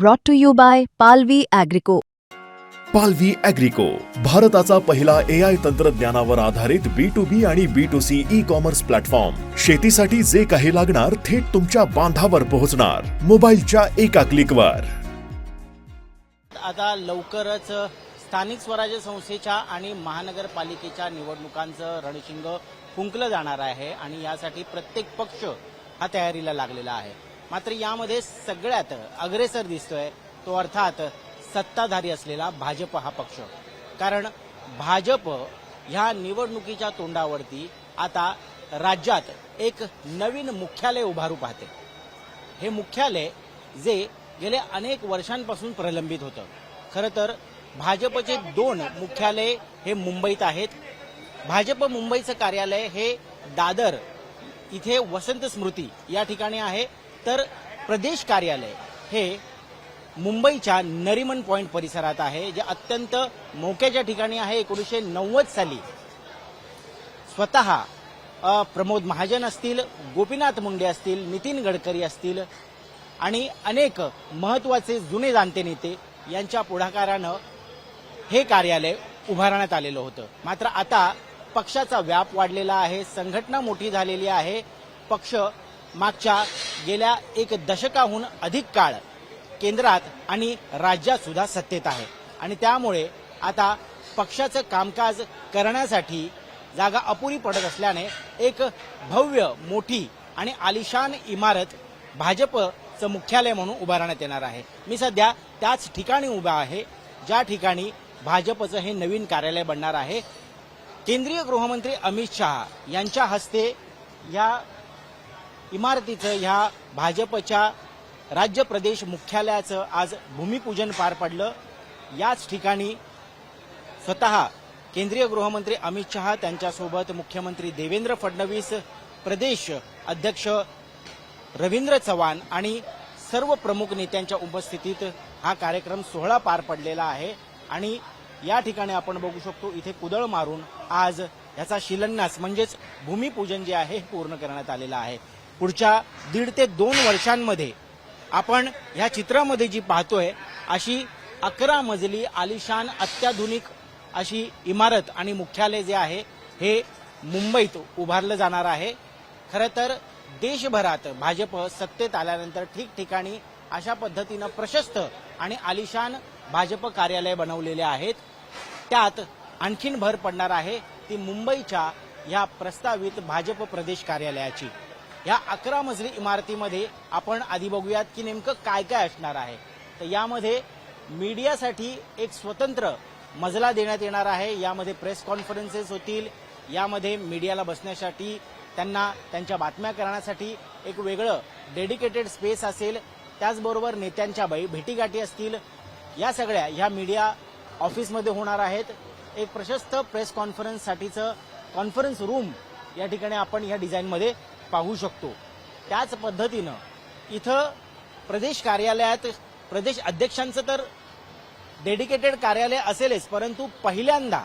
brought to you by Palvi Agrico. पालवी अॅग्रिको भारताचा पहिला ए आय तंत्रज्ञानावर आधारित बी टू बी आणि B to C e commerce platform शेतीसाठी जे काही लागणार थेट तुमच्या बांधावर पोहोचणार. मोबाईलच्या एका क्लिकवर आता लवकरच स्थानिक स्वराज्य संस्थेच्या आणि महानगरपालिकेच्या निवडणुकांचं रणशिंग फुंकलं जाणार आहे आणि यासाठी प्रत्येक पक्ष हा तयारीला लागलेला आहे. मात्र यामध्ये सगळ्यात अग्रेसर दिसतोय तो अर्थात सत्ताधारी असलेला भाजप हा पक्ष. कारण भाजप ह्या निवडणुकीच्या तोंडावरती आता राज्यात एक नवीन मुख्यालय उभारू पाहते. हे मुख्यालय जे गेल्या अनेक वर्षांपासून प्रलंबित होतं. खरं तर भाजपचे दोन मुख्यालय हे मुंबईत आहेत. भाजप मुंबईचं कार्यालय हे दादर इथे वसंत स्मृती या ठिकाणी आहे. तर प्रदेश कार्यालय हे मुंबईच्या नरिमन पॉईंट परिसरात आहे जे अत्यंत मोक्याच्या ठिकाणी आहे. एकोणीसशे नव्वद साली स्वतः प्रमोद महाजन असतील गोपीनाथ मुंडे असतील नितीन गडकरी असतील आणि अनेक महत्त्वाचे जुने जाणते नेते यांच्या पुढाकारानं हे कार्यालय उभारण्यात आलेलं होतं. मात्र आता पक्षाचा व्याप वाढलेला आहे संघटना मोठी झालेली आहे पक्ष मागच्या गेल्या एक दशकाहून अधिक काळ केंद्रात आणि राज्यात सुद्धा सत्तेत आहे. आणि त्यामुळे आता पक्षाचं कामकाज करण्यासाठी जागा अपुरी पडत असल्याने एक भव्य मोठी आणि आलिशान इमारत भाजपचं मुख्यालय म्हणून उभारण्यात येणार आहे. मी सध्या त्याच ठिकाणी उभा आहे ज्या ठिकाणी भाजपचं हे नवीन कार्यालय बनणार आहे. केंद्रीय गृहमंत्री अमित शहा यांच्या हस्ते या इमारतीचं ह्या भाजपच्या राज्य प्रदेश मुख्यालयाचं आज भूमिपूजन पार पडलं. याच ठिकाणी स्वतः केंद्रीय गृहमंत्री अमित शहा त्यांच्यासोबत मुख्यमंत्री देवेंद्र फडणवीस प्रदेश अध्यक्ष रवींद्र चव्हाण आणि सर्व प्रमुख नेत्यांच्या उपस्थितीत हा कार्यक्रम सोहळा पार पडलेला आहे. आणि या ठिकाणी आपण बघू शकतो इथे कुदळ मारून आज याचा शिलान्यास म्हणजेच भूमिपूजन जे आहे हे पूर्ण करण्यात आलेलं आहे. पुढच्या दीड ते दोन वर्षांमध्ये आपण ह्या चित्रामध्ये जी पाहतोय अशी अकरा मजली आलिशान अत्याधुनिक अशी इमारत आणि मुख्यालय जे आहे हे मुंबईत उभारलं जाणार आहे. खरं तर देशभरात भाजप सत्तेत आल्यानंतर ठिकठिकाणी अशा पद्धतीनं प्रशस्त आणि आलिशान भाजप कार्यालय बनवलेले आहेत. त्यात आणखीन भर पडणार आहे ती मुंबईच्या या प्रस्तावित भाजप प्रदेश कार्यालयाची. ह्या अकरा मजली इमारतीमध्ये आपण आधी बघूयात की नेमकं काय काय असणार आहे. तर यामध्ये मीडियासाठी एक स्वतंत्र मजला देण्यात येणार आहे. यामध्ये प्रेस कॉन्फरन्सेस होतील. यामध्ये मीडियाला बसण्यासाठी त्यांना त्यांच्या बातम्या करण्यासाठी एक वेगळं डेडिकेटेड स्पेस असेल. त्याचबरोबर नेत्यांच्या बै भेटीगाठी असतील. या सगळ्या ह्या मीडिया ऑफिसमध्ये होणार आहेत. एक प्रशस्त प्रेस कॉन्फरन्ससाठीचं कॉन्फरन्स रूम या ठिकाणी आपण या डिझाईनमध्ये पाहू शकतो. त्याच पद्धतीनं इथं प्रदेश कार्यालयात प्रदेश अध्यक्षांचं तर डेडिकेटेड कार्यालय असेलच परंतु पहिल्यांदा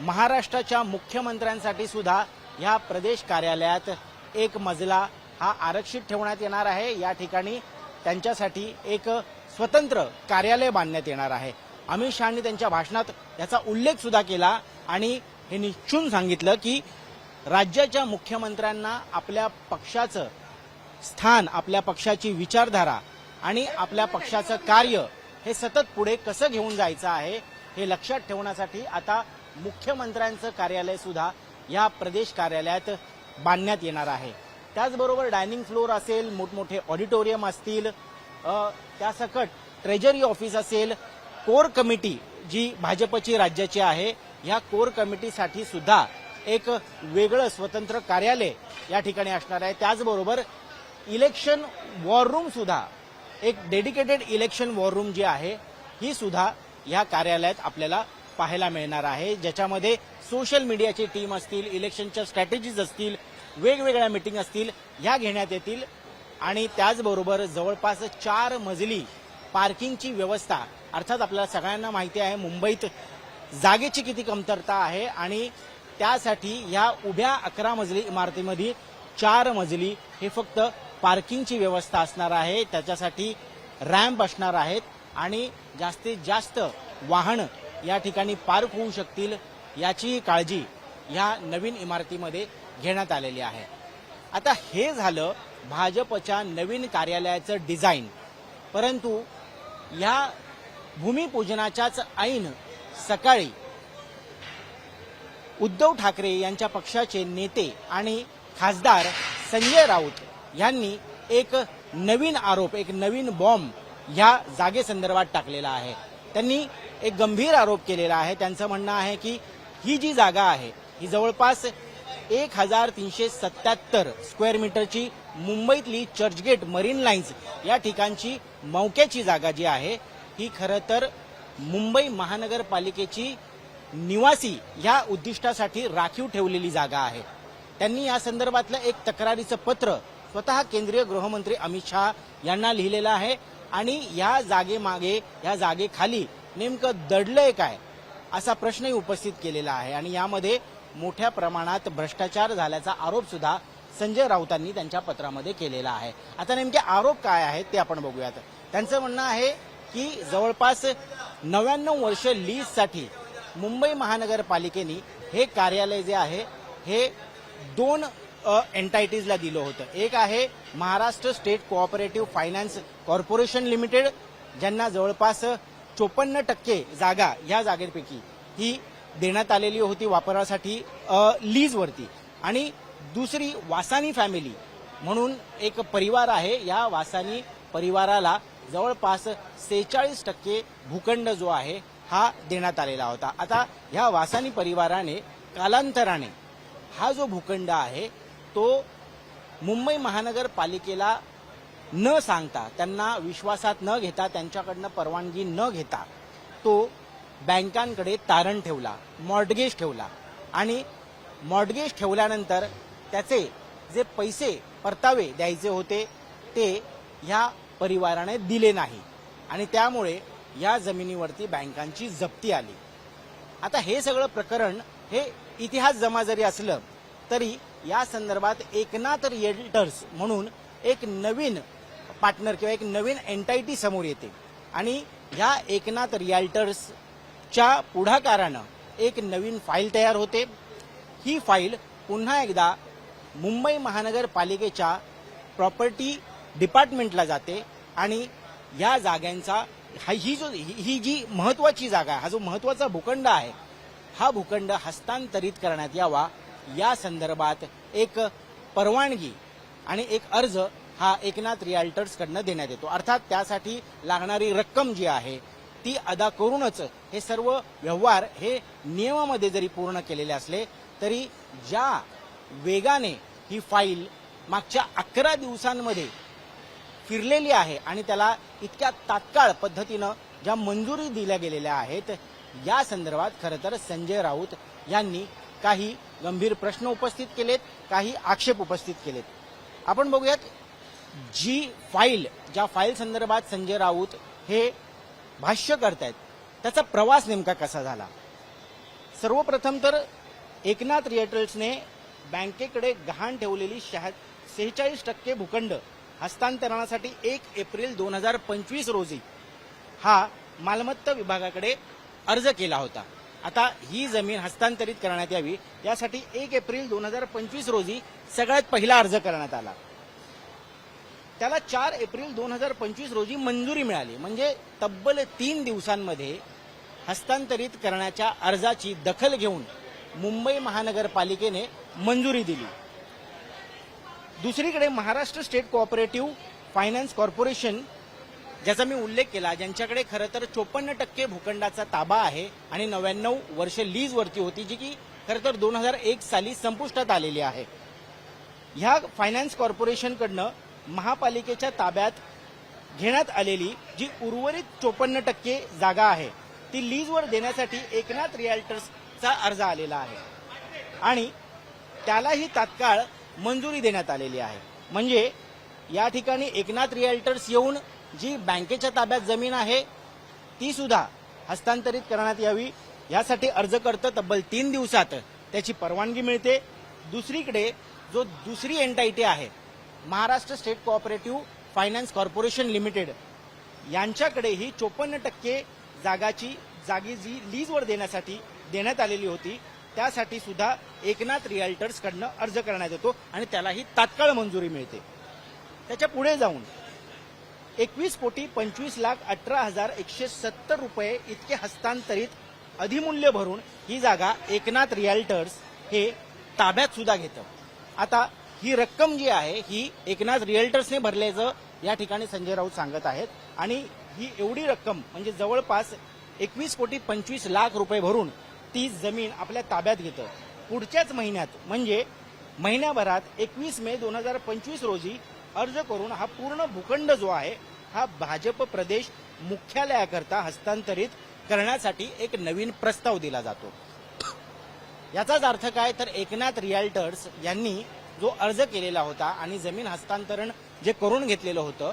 महाराष्ट्राच्या मुख्यमंत्र्यांसाठी सुद्धा ह्या प्रदेश कार्यालयात एक मजला हा आरक्षित ठेवण्यात येणार आहे. या ठिकाणी त्यांच्यासाठी एक स्वतंत्र कार्यालय बांधण्यात येणार आहे. अमित शहानी त्यांच्या भाषणात याचा उल्लेख सुद्धा केला आणि हे निश्चून सांगितलं की राज्याच्या मुख्यमंत्र्यांना आपल्या पक्षाचं स्थान आपल्या पक्षाची विचारधारा आणि आपल्या पक्षाचं कार्य हे सतत पुढे कसं घेऊन जायचं आहे हे लक्षात ठेवण्यासाठी आता मुख्यमंत्र्यांचं कार्यालय सुद्धा या प्रदेश कार्यालयात बांधण्यात येणार आहे. त्याचबरोबर डायनिंग फ्लोअर असेल मोठमोठे ऑडिटोरियम असतील त्यासकट ट्रेजरी ऑफिस असेल कोर कमिटी जी भाजपची राज्याची आहे ह्या कोर कमिटीसाठी सुद्धा एक वेगळं स्वतंत्र कार्यालय या ठिकाणी असणार आहे. त्याचबरोबर इलेक्शन वॉर रूम सुद्धा एक डेडिकेटेड इलेक्शन वॉर रूम जी आहे ही सुद्धा या कार्यालयात आपल्याला पाहायला मिळणार आहे. ज्याच्यामध्ये सोशल मीडियाची टीम असतील इलेक्शनच्या स्ट्रॅटेजीज असतील वेगवेगळ्या मिटिंग असतील ह्या घेण्यात येतील. आणि त्याचबरोबर जवळपास चार मजली पार्किंगची व्यवस्था अर्थात आपल्याला सगळ्यांना माहिती आहे मुंबईत जागेची किती कमतरता आहे आणि त्यासाठी ह्या उभ्या अकरा मजली इमारतीमध्ये चार मजली हे फक्त पार्किंगची व्यवस्था असणार आहे. त्याच्यासाठी रॅम्प असणार आहेत आणि जास्तीत जास्त वाहनं या ठिकाणी पार्क होऊ शकतील याची काळजी या नवीन इमारतीमध्ये घेण्यात आलेली आहे. आता हे झालं भाजपच्या नवीन कार्यालयाचं डिझाईन. परंतु या भूमिपूजनाच्याच ऐन सकाळी उद्धव ठाकरे यांच्या पक्षाचे नेते आणि खासदार संजय राऊत यांनी एक नवीन आरोप एक नवीन बॉम्ब ह्या जागेसंदर्भात टाकलेला आहे. त्यांनी एक गंभीर आरोप केलेला आहे. त्यांचं म्हणणं आहे की ही जी जागा आहे ही जवळपास एक हजार तीनशे सत्याहत्तर स्क्वेअर मीटरची मुंबईतली चर्चगेट मरीन लाईन्स या ठिकाणची मौक्याची जागा जी आहे ही खरं तर मुंबई महानगरपालिकेची निवासी या उद्दिष्टासाठी राखीव ठेवलेली जागा आहे. त्यांनी या संदर्भातलं एक तक्रारीचं पत्र स्वतः केंद्रीय गृहमंत्री अमित शहा यांना लिहिलेलं आहे आणि या जागेमागे या जागेखाली नेमकं दडलंय काय असा प्रश्नही उपस्थित केलेला आहे आणि यामध्ये मोठ्या प्रमाणात भ्रष्टाचार झाल्याचा आरोप सुद्धा संजय राऊतांनी त्यांच्या पत्रामध्ये केलेला आहे. आता नेमके आरोप काय आहेत ते आपण बघूयात. त्यांचं म्हणणं आहे की जवळपास नव्याण्णव वर्ष लीजसाठी मुंबई महानगरपालिकेने हे कार्यालय जे आहे हे दोन एन्टायटीजला दिलं होतं. एक आहे Maharashtra state cooperative finance corporation limited ज्यांना जवळपास चोपन्न टक्के जागा या जागेपैकी ही देण्यात आलेली होती वापरासाठी लीजवरती आणि दुसरी वासानी फॅमिली म्हणून एक परिवार आहे या वासानी परिवाराला जवळपास सेहेचाळीस टक्के भूखंड जो आहे हा देण्यात आलेला होता. आता ह्या वासानी परिवाराने कालांतराने हा जो भूखंड आहे तो मुंबई महानगरपालिकेला न सांगता त्यांना विश्वासात न घेता त्यांच्याकडनं परवानगी न घेता तो बँकांकडे तारण ठेवला मॉर्डगेज ठेवला. आणि मॉर्डगेज ठेवल्यानंतर त्याचे जे पैसे परतावे द्यायचे होते ते ह्या परिवाराने दिले नाही. आणि त्यामुळे या जमिनीवरती बँकांची जप्ती आली. आता हे सगळं प्रकरण हे इतिहास जमा जरी असलं तरी या संदर्भात एकनाथ रिएल्टर्स म्हणून एक नवीन पार्टनर किंवा एक नवीन एन्टायटी समोर येते. आणि ह्या एकनाथ रिएल्टर्सच्या पुढाकारानं एक नवीन फाईल तयार होते. ही फाईल पुन्हा एकदा मुंबई महानगरपालिकेच्या प्रॉपर्टी डिपार्टमेंटला जाते आणि या जागांचा हा ही जो ही ही जी महत्वाची जागा आहे हा जो महत्त्वाचा भूखंड आहे हा भूखंड हस्तांतरित करण्यात यावा. या संदर्भात एक परवानगी आणि एक अर्ज हा एकनाथ रिअल्टर्सकडनं देण्यात येतो. अर्थात त्यासाठी लागणारी रक्कम जी आहे ती अदा करूनच हे सर्व व्यवहार हे नियमामध्ये जरी पूर्ण केलेले असले तरी ज्या वेगाने ही फाईल मागच्या अकरा दिवसांमध्ये फिरलेली आहे आणि त्याला इतक्या तात्काळ पद्धतीनं ज्या मंजुरी दिल्या गेलेल्या आहेत या संदर्भात खरं तर संजय राऊत यांनी काही गंभीर प्रश्न उपस्थित केलेत काही आक्षेप उपस्थित केलेत. आपण बघूयात जी फाईल ज्या फाईल संदर्भात संजय राऊत हे भाष्य करतायत त्याचा प्रवास नेमका कसा झाला? सर्वप्रथम तर एकनाथ रिएटर्सने बँकेकडे गहाण ठेवलेली शहा सेहेचाळीस टक्के भूखंड हस्तांतरणासाठी एक एप्रिल दोन हजार पंचवीस रोजी हा मालमत्ता विभागाकडे अर्ज केला होता. आता ही जमीन हस्तांतरित करण्यात यावी यासाठी एक एप्रिल दोन हजार पंचवीस रोजी सगळ्यात पहिला अर्ज करण्यात आला. त्याला चार एप्रिल दोन हजार पंचवीस रोजी मंजुरी मिळाली. म्हणजे तब्बल तीन दिवसांमध्ये हस्तांतरित करण्याच्या अर्जाची दखल घेऊन मुंबई महानगरपालिकेने मंजुरी दिली. दुसरीकडे Maharashtra state cooperative finance corporation ज्याचा मी उल्लेख केला ज्यांच्याकडे खरं तर चोपन्न टक्के भूखंडाचा ताबा आहे आणि नव्याण्णव वर्ष लीजवरती होती जी की खरं तर दोन हजार एक साली संपुष्टात आलेली आहे. ह्या फायनान्स कॉर्पोरेशनकडनं महापालिकेच्या ताब्यात घेण्यात आलेली जी उर्वरित चोपन्न टक्के जागा आहे ती लीजवर देण्यासाठी एकनाथ रिअल्टर्सचा अर्ज आलेला आहे. आणि त्यालाही तात्काळ मंजुरी देण्यात आलेली आहे. म्हणजे या ठिकाणी एकनाथ रिअल्टर्स येऊन जी बँकेच्या ताब्यात जमीन आहे ती सुद्धा हस्तांतरित करण्यात यावी. यासाठी अर्ज करतं तब्बल तीन दिवसात त्याची परवानगी मिळते. दुसरीकडे जो दुसरी एनटायटी आहे Maharashtra state cooperative finance corporation limited यांच्याकडे ही चोपन्न टक्के जागाची जागी जी लीजवर देण्यासाठी देण्यात आलेली होती त्यासाठी सुद्धा एकनाथ रिअल्टर्सकडनं अर्ज करण्यात येतो आणि त्यालाही तात्काळ मंजुरी मिळते. त्याच्या पुढे जाऊन एकवीस कोटी पंचवीस लाख अठरा हजार एकशे सत्तर रुपये इतके हस्तांतरित अधिमूल्य भरून ही जागा एकनाथ रिअल्टर्स हे ताब्यात सुद्धा घेतं. आता ही रक्कम जी आहे ही एकनाथ रिअल्टर्सने भरल्याचं या ठिकाणी संजय राऊत सांगत आहेत आणि ही एवढी रक्कम म्हणजे जवळपास एकवीस कोटी पंचवीस लाख रुपये भरून ती जमीन आपल्या ताब्यात घेतं. पुढच्याच महिन्यात म्हणजे महिन्याभरात एकवीस मे दोन हजार पंचवीस रोजी अर्ज करून हा पूर्ण भूखंड जो आहे हा भाजप प्रदेश मुख्यालयाकरता हस्तांतरित करण्यासाठी एक नवीन प्रस्ताव दिला जातो. याचाच अर्थ काय? तर एकनाथ रियाल्टर्स यांनी जो अर्ज केलेला होता आणि जमीन हस्तांतरण जे करून घेतलेलं होतं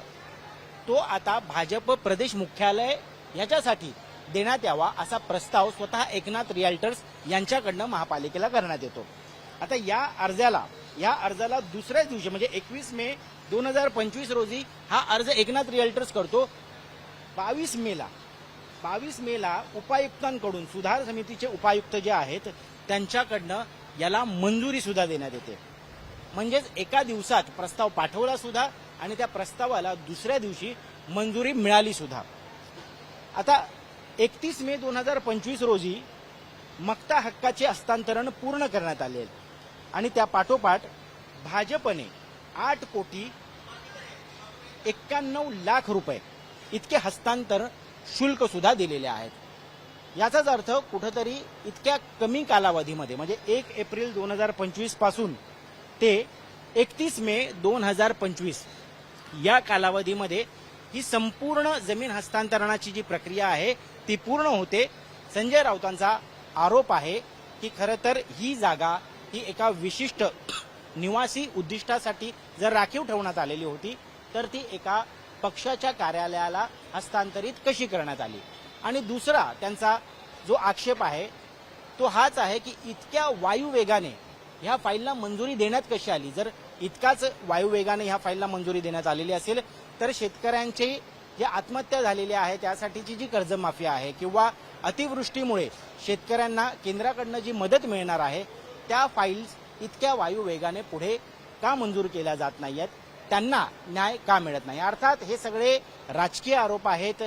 तो आता भाजप प्रदेश मुख्यालय याच्यासाठी देण्यात यावा असा प्रस्ताव स्वतः एकनाथ रिअल्टर्स यांच्याकडनं महापालिकेला करण्यात येतो. आता या अर्जाला या अर्जाला दुसऱ्याच दिवशी म्हणजे एकवीस मे दोन हजार पंचवीस रोजी हा अर्ज एकनाथ रिअल्टर्स करतो. बावीस मेला बावीस मेला उपायुक्तांकडून सुधार समितीचे उपायुक्त जे आहेत त्यांच्याकडनं याला मंजुरी सुद्धा देण्यात येते. म्हणजेच एका दिवसात प्रस्ताव पाठवला सुद्धा आणि त्या प्रस्तावाला दुसऱ्या दिवशी मंजुरी मिळाली सुद्धा. आता एकतीस मे दोन हजार पंचवीस रोजी मक्ता हक्काचे हस्तांतरण पूर्ण करण्यात आले. आणि त्या पाठोपाठ भाजपने आठ कोटी एक्क्याण्णव लाख रुपये इतके हस्तांतरण शुल्क सुद्धा दिलेले आहेत. याचाच अर्थ कुठंतरी इतक्या कमी कालावधीमध्ये म्हणजे एक एप्रिल दोन हजार पंचवीसपासून ते एकतीस मे दोन हजार पंचवीस या कालावधीमध्ये ही संपूर्ण जमीन हस्तांतरणाची जी प्रक्रिया आहे ती पूर्ण होते. संजय राऊतांचा आरोप आहे की खरं तर ही जागा ही एका विशिष्ट निवासी उद्दिष्टासाठी जर राखीव ठेवण्यात आलेली होती तर ती एका पक्षाच्या कार्यालयाला हस्तांतरित कशी करण्यात आली? आणि दुसरा त्यांचा जो आक्षेप आहे तो हाच आहे की इतक्या वायुवेगाने ह्या फाईलला मंजुरी देण्यात कशी आली? जर इतकाच वायुवेगाने ह्या फाईलला मंजुरी देण्यात आलेली असेल तर शेतकऱ्यांची जे आत्महत्या झालेल्या आहे. त्यासाठीची जी कर्जमाफी आहे किंवा अतिवृष्टीमुळे शेतकऱ्यांना केंद्राकडनं जी मदत मिळणार आहे त्या फाईल्स इतक्या वायू वेगाने पुढे का मंजूर केल्या जात नाही आहेत त्यांना न्याय का मिळत नाही? अर्थात हे सगळे राजकीय आरोप आहेत.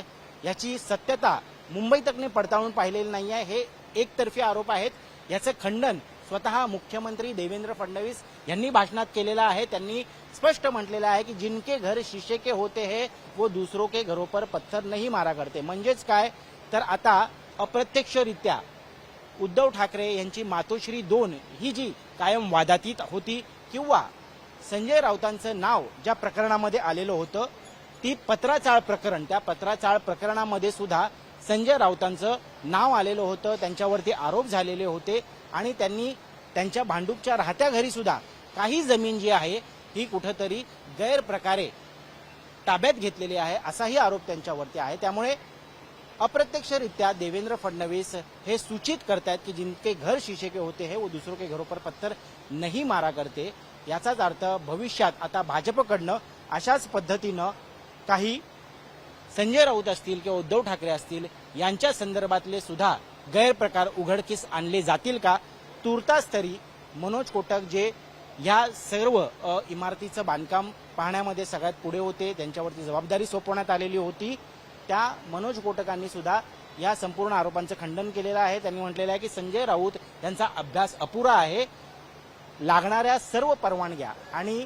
याची सत्यता मुंबई तकने पडताळून पाहिलेली नाही आहे हे एकतर्फी आरोप आहेत. याचं खंडन स्वतः मुख्यमंत्री देवेंद्र फडणवीस यांनी भाषणात केलेलं आहे. त्यांनी स्पष्ट म्हटलेलं आहे की जिनके घर शिशे के होते हे वो दुसरो के घरों पर पत्थर नाही मारा करते. म्हणजेच काय? तर आता अप्रत्यक्षरित्या उद्धव ठाकरे यांची मातोश्री दोन ही जी कायम वादातीत होती किंवा संजय राऊतांचं नाव ज्या प्रकरणामध्ये आलेलं होतं ती पत्राचाळ प्रकरण त्या पत्राचाळ प्रकरणामध्ये सुद्धा संजय राऊतांचं नाव आलेलं होतं त्यांच्यावरती आरोप झालेले होते आणि त्यांनी त्यांच्या भांडूपच्या राहत्या घरी सुद्धा काही जमीन जी आहे ही कुठंतरी गैरप्रकारे ताब्यात घेतलेली आहे असाही आरोप त्यांच्यावरती आहे. त्यामुळे अप्रत्यक्षरित्या देवेंद्र फडणवीस हे सूचित करतायत की जिनके घर शीशे के होते हैं वो दुसरो के घरों पर पत्थर नहीं मारा करते. याचाच अर्थ भविष्यात आता भाजपकडनं अशाच पद्धतीनं काही संजय राऊत असतील किंवा उद्धव ठाकरे असतील यांच्या संदर्भातले सुद्धा गैरप्रकार उघडकीस आणले जातील का? तुर्तास तरी मनोज कोटक जे या सर्व इमारतीचं बांधकाम पाहण्यामध्ये सगळ्यात पुढे होते. त्यांच्यावरती जबाबदारी सोपवण्यात आलेली होती. त्या मनोज कोटकांनी सुद्धा या संपूर्ण आरोपांचं खंडन केलेलं आहे. त्यांनी म्हटलेलं आहे की संजय राऊत यांचा अभ्यास अपुरा आहे. लागणाऱ्या सर्व परवानग्या आणि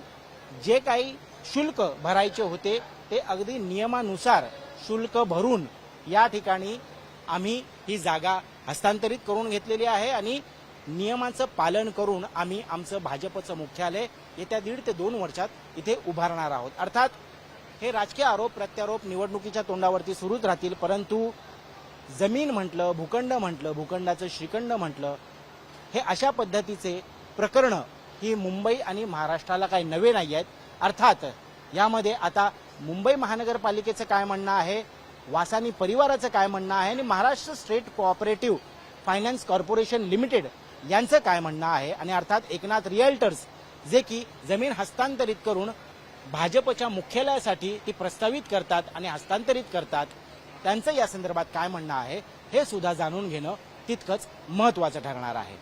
जे काही शुल्क भरायचे होते ते अगदी नियमानुसार शुल्क भरून या ठिकाणी आम्ही ही जागा हस्तांतरित करून घेतलेली आहे. आणि नियमाचं पालन करून आम्ही आमचं भाजपचं मुख्यालय येत्या दीड ते दोन वर्षात इथे उभारणार आहोत. अर्थात हे राजकीय आरोप प्रत्यारोप निवडणुकीच्या तोंडावरती सुरूच राहतील. परंतु जमीन म्हटलं भूखंड म्हटलं भूखंडाचं श्रीखंड म्हटलं हे अशा पद्धतीचे प्रकरणं ही मुंबई आणि महाराष्ट्राला काही नवे नाही आहेत. अर्थात यामध्ये आता मुंबई महानगरपालिकेचं काय म्हणणं आहे? वासानी परिवाराचं काय म्हणणं आहे? आणि Maharashtra state cooperative finance corporation limited यांचं काय म्हणणं आहे? आणि अर्थात एकनाथ रिअल्टर्स जे की जमीन हस्तांतरित करून भाजपच्या मुख्यालयासाठी ती प्रस्तावित करतात आणि हस्तांतरित करतात त्यांचं या संदर्भात काय म्हणणं आहे? हे सुद्धा जाणून घेणं तितकंच महत्वाचं ठरणार आहे.